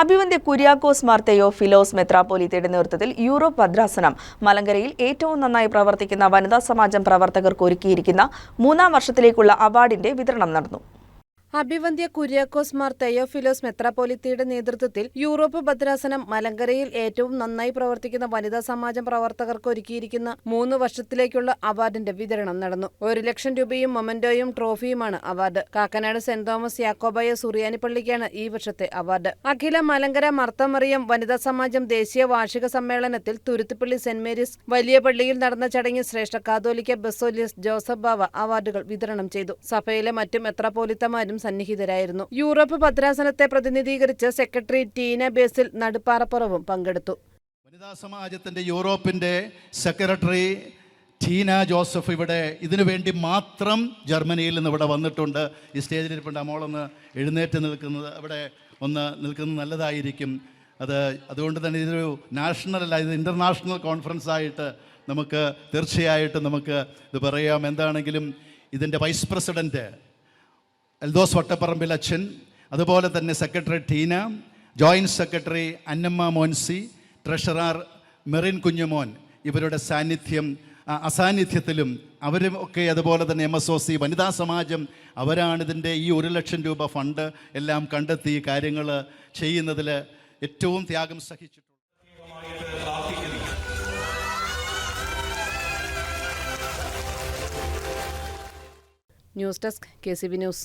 അഭിവന്ദ്യ കുര്യാക്കോസ് മാർത്തയോ ഫിലോസ് മെത്രാപ്പോലിത്തയുടെ നേതൃത്വത്തിൽ യൂറോപ്പ് ഭദ്രാസനം. മലങ്കരയിൽ ഏറ്റവും നന്നായി പ്രവർത്തിക്കുന്ന വനിതാ സമാജം പ്രവർത്തകർക്ക് ഒരുക്കിയിരിക്കുന്ന മൂന്നാം വർഷത്തിലേക്കുള്ള അവാർഡിന്റെ വിതരണം നടന്നു. അഭിവന്ദ്യ കുര്യാക്കോസ് മാർ തെയോഫിലോസ് മെത്രാപോലിത്തയുടെ നേതൃത്വത്തിൽ യൂറോപ്പ് ഭദ്രാസനം മലങ്കരയിൽ ഏറ്റവും നന്നായി പ്രവർത്തിക്കുന്ന വനിതാ സമാജം പ്രവർത്തകർക്ക് ഒരുക്കിയിരിക്കുന്ന മൂന്ന് വർഷത്തിലേക്കുള്ള അവാർഡിന്റെ വിതരണം നടന്നു. ഒരു ലക്ഷം രൂപയും മൊമന്റോയും ട്രോഫിയുമാണ് award. Kakkanad saint Thomas Yakobaya സുറിയാനിപ്പള്ളിക്കാണ് ഈ വർഷത്തെ അവാർഡ്. അഖില മലങ്കര മർത്തമറിയം വനിതാ സമാജം ദേശീയ വാർഷിക സമ്മേളനത്തിൽ തുരുത്തുപള്ളി സെന്റ് മേരീസ് വലിയ പള്ളിയിൽ നടന്ന ചടങ്ങിൽ ശ്രേഷ്ഠ കാതോലിക്ക ബസോലിയസ് ജോസഫ് ബാവ അവാർഡുകൾ വിതരണം ചെയ്തു. സഭയിലെ മറ്റു മെത്രാപ്പോലിത്തമാരും സന്നിഹിതരായിരുന്നു. യൂറോപ്പ് ഭദ്രാസനത്തെ പ്രതിനിധീകരിച്ച് സെക്രട്ടറി ടീന ബേസിൽ നടുപ്പാറപ്പുറവും പങ്കെടുത്തു. വനിതാ സമാജത്തിന്റെ യൂറോപ്പിന്റെ സെക്രട്ടറി ടീന ജോസഫ് ഇവിടെ ഇതിനു വേണ്ടി മാത്രം ജർമ്മനിയിൽ നിന്ന് ഇവിടെ വന്നിട്ടുണ്ട്. ഈ സ്റ്റേജിൽ ഇരിപ്പുണ്ട് അമോളൊന്ന് മോളൊന്ന് എഴുന്നേറ്റ് നിൽക്കുന്നത് അവിടെ ഒന്ന് നിൽക്കുന്നത് നല്ലതായിരിക്കും. അത് അതുകൊണ്ട് തന്നെ ഇതൊരു നാഷണൽ അല്ല ഇത് ഇന്റർനാഷണൽ കോൺഫറൻസ് ആയിട്ട് നമുക്ക് തീർച്ചയായിട്ടും നമുക്ക് ഇത് പറയാം. എന്താണെങ്കിലും ഇതിന്റെ വൈസ് പ്രസിഡന്റ് എൽദോസ് വട്ടപ്പറമ്പിൽ അച്ഛൻ അതുപോലെ തന്നെ secretary Teena joint secretary Annamma Moncy treasurer Merin Kunjumon ഇവരുടെ സാന്നിധ്യം അസാന്നിധ്യത്തിലും അവരും ഒക്കെ അതുപോലെ തന്നെ എം എസ് ഒ സി വനിതാ സമാജം അവരാണ് ഇതിന്റെ ഈ ഒരു ലക്ഷം രൂപ ഫണ്ട് എല്ലാം കണ്ടെത്തി കാര്യങ്ങൾ ചെയ്യുന്നതിൽ ഏറ്റവും ത്യാഗം സഹിച്ചിട്ടുണ്ട്. News desk K C B news.